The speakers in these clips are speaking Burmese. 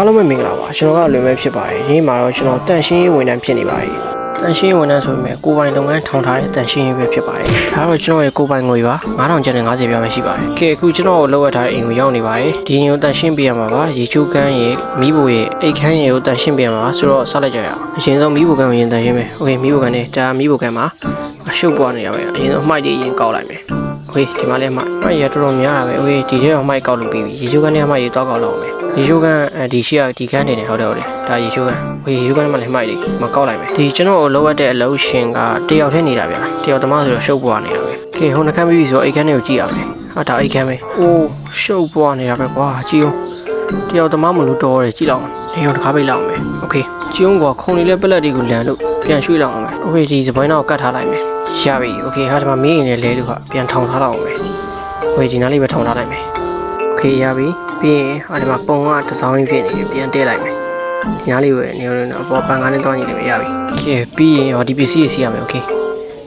အားလုံးပဲမင်္ဂလာပါကျွန်တော်ကလွင်မဲဖြစ်ပါတယ်ဒီနေ့မှာတော့ကျွန်တော်တန်ရှင်းရေးဝန်ထမ်းဖြစ်နေပါတယ်တန်ရှင်းရေးဝန်ထမ်းဆိုပေမဲ့ကိုယ်ပိုင်လုပ်ငန်းထောင်ထားတဲ့တန်ရှင်းရေးပဲဖြစ်ပါတယ်ဒါကတော့ကျွန်တော်ရဲ့ကိုယ်ပိုင်ငွေပါ9000ကျပ်နဲ့50ပြားပဲရှိပါတယ်ကဲအခုကျွန်တော်ကိုလောက်ရထားတဲ့အိမ်ကိုရောက်နေပါတယ်ဒီအိမ်ကိုတန်ရှင်းပေးရမှာပါရေချိုးကန်းရဲ့မိဖို့ရဲ့အိတ်ခမ်းရဲ့ကိုတန်ရှင်းပေးရမှာပါဆိုတော့ဆက်လိုက်ကြရအောင်အရင်ဆုံးမိဖို့ကန်းကိုရင်တန်ရှင်းမယ်โอเคမိဖို့ကန်းနဲ့ဒါမိဖို့ကန်းမှာအရှုပ်ပွားနေတာပဲအရင်ဆုံးအမိုက်တွေရင်ကောက်လိုက်မယ်โอเคဒီမှာလည်းအမိုက်အမိုက်ရတော်တော်များတာပဲโอเคဒီထဲတော့အမိုက်ကောက်လို့ပြီးပြီရေချိုးကန်းနဲ့အမိုက်တွေတောက်ကောက်လောက်အောင်မယ် ရေချိုးကန်းအဲဒီရှိရဒီကန်းနေတယ်ဟုတ်တယ်ဟုတ်တယ်ဒါရေချိုးကန်းโอเคရေချိုးကန်းမှာလည်းအမိုက်တွေမကောက်လိုက်မယ်ဒီကျွန်တော်ကိုလောက်ရတဲ့အလုပ်ရှင်ကတယောက်တည်းနေတာဗျာတယောက်သမားဆိုတော့ရှုပ်ပွားနေတာပဲโอเคဟိုနှခမ်းပြီးပြီဆိုတော့အိတ်ခမ်းတွေကိုကြည့်ရမယ်ဟာဒါအိတ်ခမ်းပဲအိုးရှုပ်ပွားနေတာပဲကွာကြည့်အောင် တယောက်သမားမလို့တော်တယ်ကြည့်လောက်အောင်နေရောတစ်ခါပိတ်လောက်အောင်မယ်โอเคကျုံးကခုံလေးလဲပလက်တွေကိုလန်လို့ပြန်ရွှေ့လောက်အောင်မယ်โอเคဒီစပွိုင်းတော့ကတ်ထားလိုက်မယ်ရပြီโอเคဟာဒီမှာမင်းရင်လည်းလဲလို့ကပြန်ထောင်ထားလောက်အောင်မယ်โอเคဒီနားလေးပဲထောင်ထားလိုက်မယ်โอเคရပြီ ပြီးရင်ဟာဒီမှာပုံကတစ်စောင်းရင်းဖြစ်နေတယ်ပြန်တဲလိုက်မယ်ဒီနားလေးပဲနေရောအပေါ်ပန်ကားနဲ့တောင်းကြည့်တယ်ရပြီโอเคပြီးရင်ဟောဒီပစ္စည်းရစီရမယ်โอเค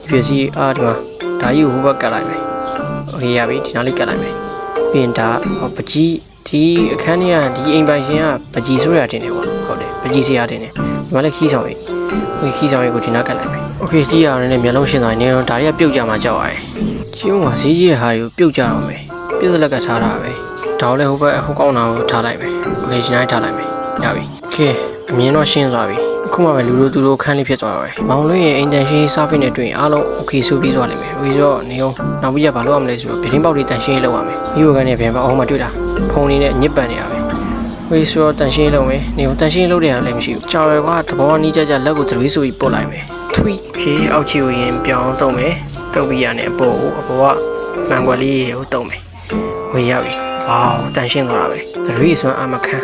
ဒီပစ္စည်းအာဒီမှာဒါကြီးကိုဟိုဘက်ကတ်လိုက်မယ်โอเคရပြီဒီနားလေးကတ်လိုက်မယ်ပြီးရင်ဒါဟောပကြီး ဒီအခန်းထဲကဒီအိမ်ပိုင်ရှင်ကပကြီးဆိုရတင်တယ်ပေါ့ဟုတ်တယ်ပကြီးစရာတင်တယ်ဒီမှာလည်းခီးဆောင်ရိပ်ဟိုခီးဆောင်ရိပ်ကိုဒီနားကတ်လိုက်မယ်โอเคကြည့်ရအောင်လည်းမျက်လုံးရှင်းသွားရင်နေတော့ဒါတွေကပြုတ်ကြမှာကြောက်ရတယ်ကျုံးကဈေးကြီးတဲ့ဟာတွေကိုပြုတ်ကြတော့မယ်ပြည့်စလက်ကထားတာပဲ ဒါကိုလည်းဟိုဘက်ဟိုကောင်းတာကိုထားလိုက်မယ်โอเคဒီနားထားလိုက်မယ်ရပြီโอเคအမြင်တော့ရှင်းသွားပြီအခုမှပဲလူတို့သူတို့ခန်းလေးဖြစ်သွားပါပဲမောင်လွင်ရဲ့အိမ်တန်ရှင်းစားဖိနဲ့တွေ့ရင်အားလုံးโอเคဆိုပြီးသွားလိမ့်မယ်โอเคဆိုတော့နေအောင်နောက်ပြီးရဘာလုပ်ရမလဲဆိုတော့ဗီဒင်းပေါက်တွေတန်ရှင်းရေးလုပ်ရမယ်ဒီဘက်ကနေပြန်ပါအောင်မှတွေ့တာဖုန်းလေးနဲ့ညစ်ပန်နေတာပဲ ဝေးဆိုတော့တန်ရှင်းလုံးမယ်နေကိုတန်ရှင်းလုပ်တဲ့ဟာလည်းမရှိဘူးကြော်ရွယ်ကသဘောနီးကြကြလက်ကိုသရွေးဆိုပြီးပုတ်လိုက်မယ်ထွီခေအောက်ချီကိုရင်ပြောင်းတုံးမယ်တုတ်ပြီးရနဲ့အပေါ်ကိုအပေါ်ကမန်ကွက်လေးတွေကိုတုံးမယ်ဝေးရောက်ပြီ ဝေါတန်ရှင်းသွားတာပဲသရွေးစွမ်းအမခံ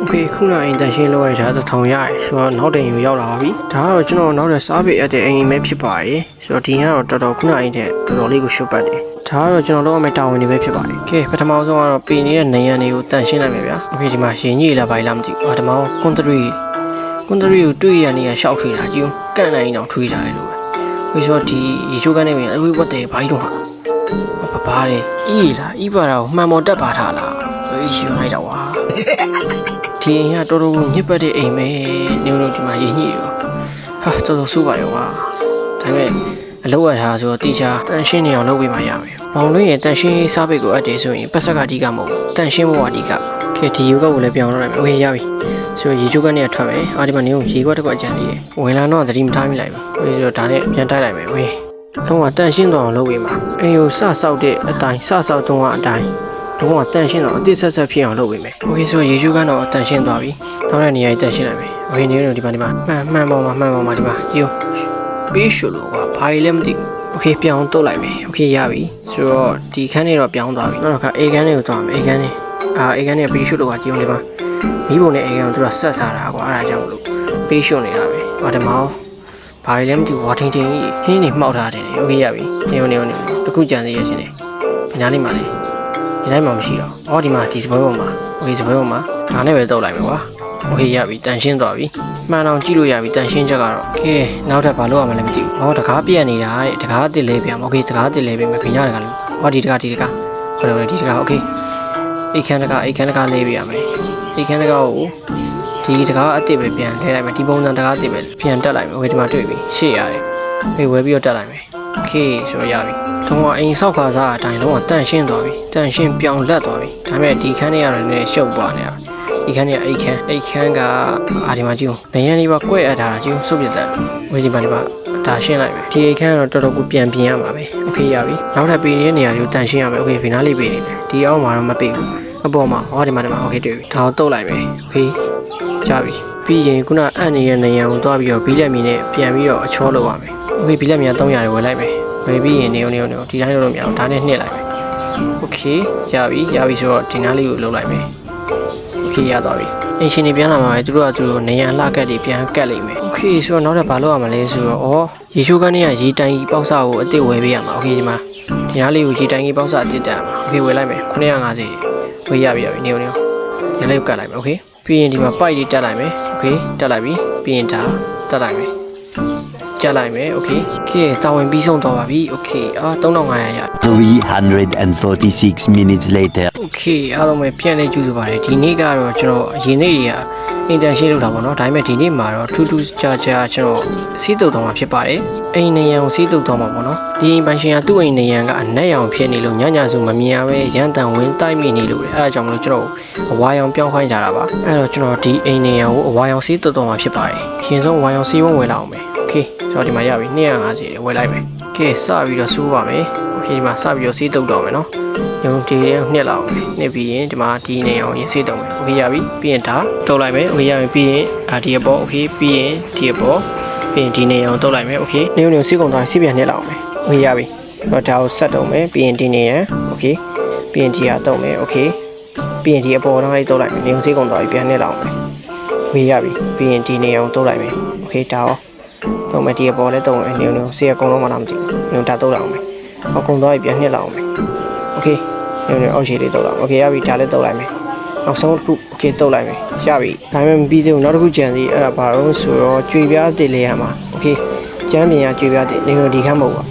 โอเคခုနအိမ်တန်ရှင်းလုပ်ရတာတစ်ထောင်ရတယ်ဆိုတော့နောက်တင်ယူရောက်လာပါပြီဒါကတော့ကျွန်တော်နောက်တဲ့စားပေအပ်တဲ့အိမ်ပဲဖြစ်ပါတယ်ဆိုတော့ဒီကတော့တော်တော်ခုနအိမ်တဲ့တော်တော်လေးကိုရှုပ်ပတ်တယ်ဒါကတော့ကျွန်တော်တို့အမေတာဝန်တွေပဲဖြစ်ပါတယ်ကဲပထမဆုံးကတော့ပင်နေတဲ့နေရန်တွေကိုတန်ရှင်းလိုက်မယ်ဗျာโอเคဒီမှာရင်ကြီးလာပါလားမသိဘူးအာဒီမှာကွန်ထရီကွန်ထရီကိုတွေ့ရနေရရှောက်ထွေးတာကြည့်ဦးကန့်နိုင်အောင်ထွေးတာလေလို့ပဲဝေးဆိုတော့ဒီရေချိုးကနေဝင်အဝေးဝတ်တယ်ဘာကြီးတော့ဟာ ဘာဘာလေအီးလားအီးပါတာကိုမှန်ပေါ်တက်ပါထားလားအေးရှင်လိုက်တော့ဝါ ဒီအိမ်ကတော်တော်ကိုညစ်ပတ်တဲ့အိမ်ပဲနေလို့ဒီမှာရင်ညှိရောဟာတော်တော်ဆိုးပါရောကွာဒါပေမဲ့အလုပ်ရတာဆိုတော့တီချာတန်ရှင်းနေအောင်လုပ်ပေးမှရမယ်။မောင်လွင်ရဲ့တန်ရှင်းရေးစားပိတ်ကိုအပ်တယ်ဆိုရင်ပတ်ဆက်ကအဓိကမဟုတ်ဘူး။တန်ရှင်းဖို့ကအဓိက။ကဲဒီယူကကိုလည်းပြောင်းတော့လိုက်မယ်။โอเคရပြီ။ဆိုတော့ရေချိုးကနေထွက်မယ်။အာဒီမှာနေကိုရေခွက်တစ်ခွက်ကြံသေးတယ်။ဝင်လာတော့သတိမထားမိလိုက်ဘူး။ဟိုဆိုတော့ဒါနဲ့ပြန်တိုက်လိုက်မယ်။ဝေး။ တော့ကတန်ရှင်းသွားအောင်လုပ်ပေးမှာ။အိမ်ကိုစဆောက်တဲ့အတိုင်းစဆောက်တုံးကအတိုင်းတော့ကတန်ရှင်းတော့အတိဆက်ဆက်ဖြစ်အောင်လုပ်ပေးမယ်။ Okay ဆိုရေချိုးကတော့တန်ရှင်းသွားပြီ။နောက်တဲ့နေရာကြီးတန်ရှင်းလိုက်မယ်။ Okay နေတော့ဒီမှာဒီမှာမှန်မှန်ပေါ်မှာမှန်ပေါ်မှာဒီမှာကြည့်ဦး။ပြီးရှုလို့ကဘာကြီးလဲမသိဘူး။ Okay ပြောင်းတုတ်လိုက်မယ်။ Okay ရပြီ။ဆိုတော့ဒီခန်းလေးတော့ပြောင်းသွားပြီ။နောက်တစ်ခါအေခန်းလေးကိုသွားမယ်။အေခန်းလေးအာအေခန်းလေးကပြီးရှုလို့ကကြည့်ဦးဒီမှာမိဘုံနဲ့အေခန်းကိုသူကဆက်ထားတာကွာအဲ့ဒါကြောင့်မလို့ပြီးရှုနေတာပဲ။ဟောဒီမှာ ဘာကြီးလဲမသိဘူးဝါထင်းထင်းကြီးဟင်းနေမှောက်ထားတယ်။ Okay ရပြီ။နေနေနေတခုကြံသေးရချင်းနေ။ဒီနားလေးမှာလေဒီတိုင်းမှမရှိတော့။အော်ဒီမှာဒီစပွဲပေါ်မှာ။ Okay စပွဲပေါ်မှာဒါနဲ့ပဲတုတ်လိုက်မယ်ကွာ။ Okay ရပြီတန်ရှင်းသွားပြီ။မှန်အောင်ကြည့်လို့ရပြီတန်ရှင်းချက်ကတော့ကဲနောက်ထပ်ဘာလုပ်ရမလဲမသိဘူး။ဟောတကားပြက်နေတာတဲ့တကားအစ်စ်လဲပြန်။ Okay တကားအစ်စ်လဲပြန်မယ်ဖိညာတကားလဲ။ဟောဒီတကားဒီတကားဟုတ်တယ်ဒီတကား Okay အိတ်ခမ်းတကားအိတ်ခမ်းတကားလဲပြရမယ်။အိတ်ခမ်းတကားကို ဒီတကားအစ်စ်ပဲပြန်လဲလိုက်မယ်ဒီပုံစံတကားအစ်စ်ပဲပြန်တက်လိုက်မယ်။ Okay ဒီမှာတွေ့ပြီရှေ့ရတယ်။ဟေးဝဲပြီးတော့တက်လိုက်မယ်။ Okay ဆိုတော့ရပြီ။လုံးဝအိမ်ဆောက်ခါစားအတိုင်းလုံးဝတန့်ရှင်းသွားပြီ။တန့်ရှင်းပြောင်းလက်သွားပြီ။ဒါပေမဲ့ဒီခန်းထဲကတော့လည်းရှုပ်သွားနေတာ။ဒီခန်းထဲကအိတ်ခမ်းအိတ်ခမ်းကအာဒီမှာကြည့်ဦး။နေရန်လေးပါကွဲ့အပ်ထားတာကြည့်ဦးစုပ်ပြတ်တယ်။ဝေးဒီမှာဒီမှာဒါရှင်းလိုက်မယ်။ဒီအိတ်ခမ်းကတော့တော်တော်ကိုပြန်ပြင်ရမှာပဲ။ Okay ရပြီ။နောက်ထပ်ပေးနေတဲ့နေရာကိုတန့်ရှင်းရမယ်။ Okay ဘယ်နားလေးပေးနေလဲ။ဒီအောက်မှာတော့မပေးဘူး။ အပေါ်မှာဟောဒီမှာဒီမှာ Okay တွေ့ပြီ။ဒါကိုတုတ်လိုက်မယ်။ Okay ကြပြီ။ပြီးရင်ခုနအံ့နေတဲ့နေရာကိုသွားပြီးတော့ဘီလက်မီနဲ့ပြန်ပြီးတော့အချောလုပ်ရမယ်။ Okay ဘီလက်မီက300ဝယ်လိုက်မယ်။ ဝယ်ပြီးရင်နေုံနေုံနေုံဒီတိုင်းလုပ်လို့မရအောင်ဒါနဲ့နှိပ်လိုက်မယ်โอเคရပြီရပြီဆိုတော့ဒီနားလေးကိုလုပ်လိုက်မယ်โอเคရသွားပြီအင်ရှင်တွေပြန်လာမှာပဲသူတို့ကသူတို့နေရန်လှကက်တွေပြန်ကတ်လိမ့်မယ်โอเคဆိုတော့နောက်ထပ်ဘာလုပ်ရမလဲဆိုတော့ဩရေချိုးကန်းတွေကရေတိုင်ကြီးပေါက်စကိုအစ်စ်ဝယ်ပေးရမှာโอเคဒီမှာဒီနားလေးကိုရေတိုင်ကြီးပေါက်စအစ်စ်တက်ရမှာ โอเคဝယ်လိုက်မယ်950တွေဝယ်ရပြီရပြီနေုံနေုံဒီလေးကိုကတ်လိုက်မယ်โอเคပြီးရင်ဒီမှာပိုက်တွေတက်လိုက်မယ်โอเคတက်လိုက်ပြီပြီးရင်ဒါတက်လိုက်မယ် ကြက်လိုက်မယ်โอเคကဲတာဝန်ပြီးဆုံးသွားပါပြီโอเคအာ3500ရ 346 minutes later. โอเคအားလုံးပဲပြန်လဲကြည့်စုပါတယ်ဒီနေ့ကတော့ကျွန်တော်ရင်းနေတွေက အင်တန်ရှင်းလုပ်တာပေါ့နော်ဒါပေမဲ့ဒီနေ့မှာတော့ထူးထူးခြားခြားကျွန်တော်စီးတုပ်တော့မှာဖြစ်ပါတယ်အိမ်နေရန်ကိုစီးတုပ်တော့မှာပေါ့နော်ဒီအိမ်ပိုင်ရှင်ကသူ့အိမ်နေရန်ကအနက်ရောင်ဖြစ်နေလို့ညညစုမမြင်ရပဲရန်တန်ဝင်းတိုက်မိနေလို့လေအဲဒါကြောင့်မလို့ကျွန်တော်အဝါရောင်ပြောင်းခိုင်းကြတာပါအဲတော့ကျွန်တော်ဒီအိမ်နေရန်ကိုအဝါရောင်စီးတုပ်တော့မှာဖြစ်ပါတယ်ရှင်ဆုံးအဝါရောင်စီးဝန်းဝယ်လာအောင်မယ်โอเคကျွန်တော်ဒီမှာရပြီ250တွေဝယ်လိုက်မယ်โอเคစပြီးတော့စူးပါမယ်โอเคဒီမှာစပြီးတော့စီးတုပ်တော့မယ်နော် ရုံဒီတဲ့နှစ်လောက်မယ်နှစ်ပြီးရင်ဒီမှာဒီနေအောင်ရင်စေးတုံးမယ် โอเคရပြီပြီးရင်ဒါတုတ်လိုက်မယ်โอเคရပြီပြီးရင်အာဒီအပေါ်โอเคပြီးရင်ဒီအပေါ်ပြီးရင်ဒီနေအောင်တုတ်လိုက်မယ်โอเคနေုံနေစေးကုန်သွားစီးပြန်နှစ်လောက်မယ်โอเคရပြီတော့ဒါကိုဆက်တုံးမယ်ပြီးရင်ဒီနေရန်โอเคပြီးရင်ဒီဟာတုံးမယ်โอเคပြီးရင်ဒီအပေါ်တော့လေးတုတ်လိုက်မယ်နေုံစေးကုန်သွားပြီပြန်နှစ်လောက်မယ်โอเคရပြီပြီးရင်ဒီနေအောင်တုတ်လိုက်မယ်โอเคဒါရောတုံးမယ်ဒီအပေါ်လည်းတုံးမယ်နေုံနေစေးအကုန်လုံးမလားမသိဘူးနေုံဒါတုတ်လိုက်အောင်မယ်အကုန်သွားပြီပြန်နှစ်လောက်အောင်မယ် โอเคညနေအောက်ခြေလေးတုတ်လိုက်โอเคရပြီဒါလည်းတုတ်လိုက်မယ် နောက်ဆုံးတစ်ခုโอเคတုတ်လိုက်မယ်ရပြီဒါပေမဲ့မပြီးသေးဘူးနောက်တစ်ခုကြံသေးအဲ့ဒါဘာလို့ဆိုတော့ကြွေပြားတစ်လေးရမှာโอเคကျမ်းပြင်ကကြွေပြားတစ်နေလို့ဒီခန်းမဟုတ်ပါ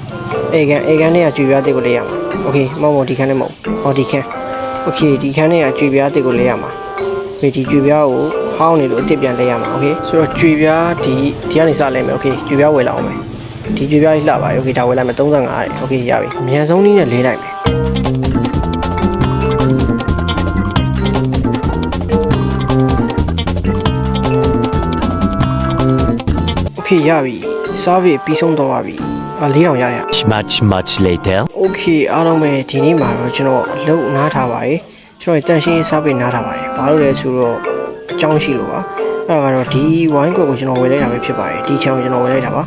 အေကန်အေကန်နဲ့ကကြွေပြားတစ်ကိုလေးရမှာโอเคမဟုတ်ဘူးဒီခန်းနဲ့မဟုတ်ဟောဒီခန်းโอเคဒီခန်းနဲ့ကကြွေပြားတစ်ကိုလေးရမှာဒီဒီကြွေပြားကိုဟောင်းနေလို့အစ်စ်ပြန်လဲရမှာโอเคဆိုတော့ကြွေပြားဒီဒီကနေစလဲမယ်โอเคကြွေပြားဝယ်လာအောင်မယ်ဒီကြွေပြားလေးလှပါတယ်โอเคဒါဝယ်လိုက်မယ်35ရတယ်โอเคရပြီအမြန်ဆုံးနည်းနဲ့လေးလိုက်မယ် โอเคရပြီ service ပြီးဆုံးတော့ပါပြီအာ၄000ရရ Much, much later. โอเคအားလုံးပဲဒီနေ့မှာတော့ကျွန်တော်အလုပ်နားထားပါတယ်ကျွန်တော်တန်ရှင်းရေး service နားထားပါတယ်ဘာလို့လဲဆိုတော့အကြောင်းရှိလို့ပါအဲ့ဒါကတော့ဒီဝိုင်းကွက်ကိုကျွန်တော်ဝယ်လိုက်တာပဲဖြစ်ပါတယ်ဒီချန်ကိုကျွန်တော်ဝယ်လိုက်တာပါ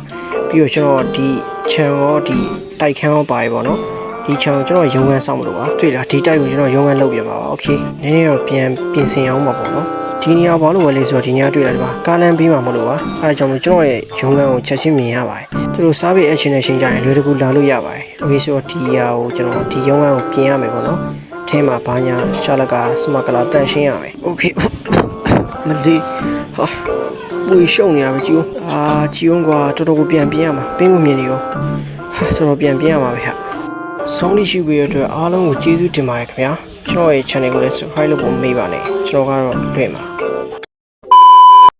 ပြီးတော့ကျွန်တော်ဒီချန်ရောဒီတိုက်ခန်းရောပါတယ်ပေါ့နော်ဒီချန်ကိုကျွန်တော်ရုံးခန်းစောင့်မလို့ပါတွေ့လားဒီတိုက်ကိုကျွန်တော်ရုံးခန်းလုပ်ပြပါပါโอเคနည်းနည်းတော့ပြန်ပြင်ဆင်အောင်ပါပေါ့နော် ဒီနေရာဘာလို့ဝယ်လဲဆိုတော့ဒီနေရာတွေ့လာတယ်ပါကားလမ်းပေးမှာမလို့ပါအဲဒါကြောင့်မို့ကျွန်တော်ရဲ့ရုံးခန်းကိုချက်ချင်းမြင်ရပါတယ်သူတို့စားပေးအချင်းနဲ့ရှင်းကြရင်လွယ်တကူလာလို့ရပါတယ်โอเคဆိုတော့ဒီနေရာကိုကျွန်တော်ဒီရုံးခန်းကိုပြင်ရမယ်ပေါ့နော်အထဲမှာဘာညာရှာလကစမကလာတန်ရှင်းရမယ်โอเคမလေးဟာပူရှုံနေတာပဲကြည့်ဦးအာကြည့်ဦးကွာတော်တော်ကိုပြန်ပြင်ရမှာပင်းကိုမြင်နေရောဟာတော်တော်ပြန်ပြင်ရမှာပဲဟာဆုံးလိရှိပေးရတဲ့အတွက်အားလုံးကိုကျေးဇူးတင်ပါတယ်ခင်ဗျာ ကျွန်တော်ရဲ့ channel ကိုလည်း subscribe လုပ်ဖို့မမေ့ပါနဲ့ကျွန်တော်ကတော့လွှင့်ပါ